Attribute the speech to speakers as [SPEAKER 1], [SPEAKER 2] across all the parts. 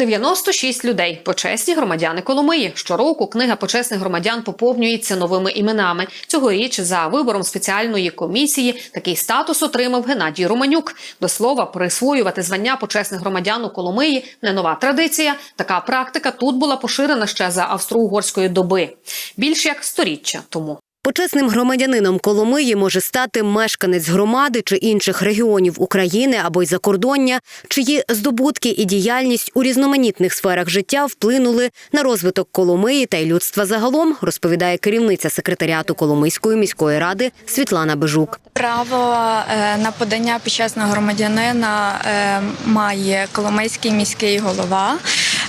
[SPEAKER 1] 96 людей почесні громадяни Коломиї. Щороку книга почесних громадян поповнюється новими іменами. Цьогоріч за вибором спеціальної комісії такий статус отримав Геннадій Романюк. До слова, присвоювати звання почесних громадян у Коломиї не нова традиція. Така практика тут була поширена ще за австро-угорської доби, більш як сторіччя тому.
[SPEAKER 2] Почесним громадянином Коломиї може стати мешканець громади чи інших регіонів України або й закордоння, чиї здобутки і діяльність у різноманітних сферах життя вплинули на розвиток Коломиї та й людства загалом, розповідає керівниця секретаріату Коломийської міської ради Світлана Бежук.
[SPEAKER 3] Право е, на подання почесного громадянина е, має Коломийський міський голова,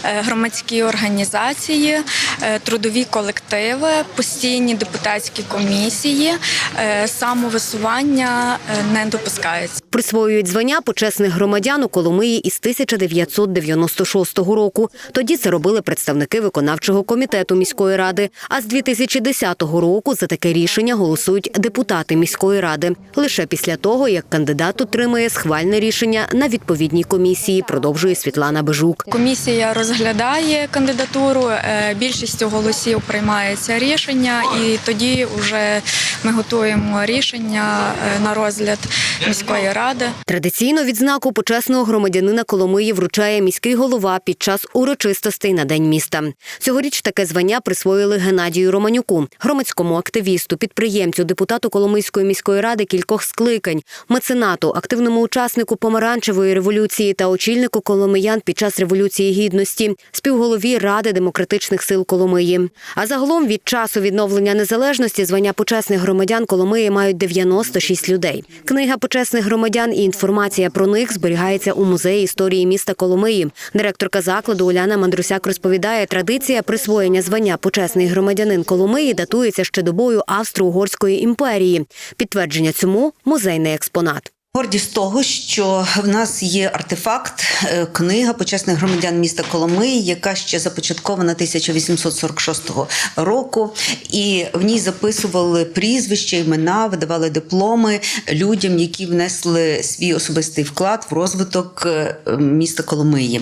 [SPEAKER 3] громадські організації, е, трудові колективи, постійні депутатські комісії. Е, Самовисування е, не допускається.
[SPEAKER 2] Присвоюють звання почесних громадян у Коломиї із 1996 року. Тоді це робили представники виконавчого комітету міської ради. А з 2010 року за таке рішення голосують депутати міської ради. Лише після того, як кандидат отримає схвальне рішення на відповідній комісії, продовжує Світлана Бежук.
[SPEAKER 3] Комісія розглядає кандидатуру, е, більшістю голосів приймається рішення, і тоді вже ми готуємо рішення е, на розгляд міської ради.
[SPEAKER 2] Традиційно відзнаку почесного громадянина Коломиї вручає міський голова під час урочистостей на день міста. Цьогоріч таке звання присвоїли Геннадію Романюку, громадському активісту, підприємцю, депутату Коломийської міської ради кількох скликань, меценату, активному учаснику помаранчевої революції та очільнику коломиян під час революції гідності, співголові Ради демократичних сил Коломиї. А загалом від часу відновлення незалежності звання почесних громадян Коломиї мають 96 людей. Книга почесних громадян і інформація про них зберігається у музеї історії міста Коломиї. Директорка закладу Уляна Мандрусяк розповідає, традиція присвоєння звання почесний громадянин Коломиї датується ще добою Австро-Угорської імперії. Підтвердження цьому музейний експонат.
[SPEAKER 4] Гордість того, що в нас є артефакт, е, книга почесних громадян міста Коломиї, яка ще започаткована 1846 року, і в ній записували прізвища, імена, видавали дипломи людям, які внесли свій особистий вклад в розвиток е, міста Коломиї.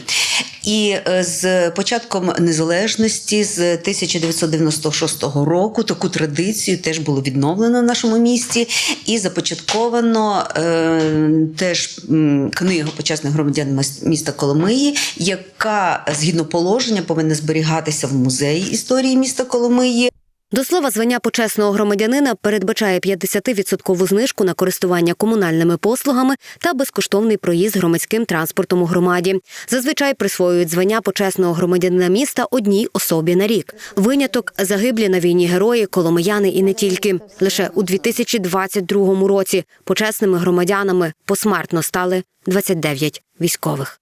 [SPEAKER 4] І е, з початком незалежності з 1996 року таку традицію теж було відновлено в нашому місті і започатковано теж книга почесних громадян міста Коломиї, яка згідно положення повинна зберігатися в музеї історії міста Коломиї.
[SPEAKER 2] До слова, звання почесного громадянина передбачає 50% знижку на користування комунальними послугами та безкоштовний проїзд громадським транспортом у громаді. Зазвичай присвоюють звання почесного громадянина міста одній особі на рік. Виняток загиблі на війні герої, коломияни і не тільки. Лише у 2022 році почесними громадянами посмертно стали 29 військових.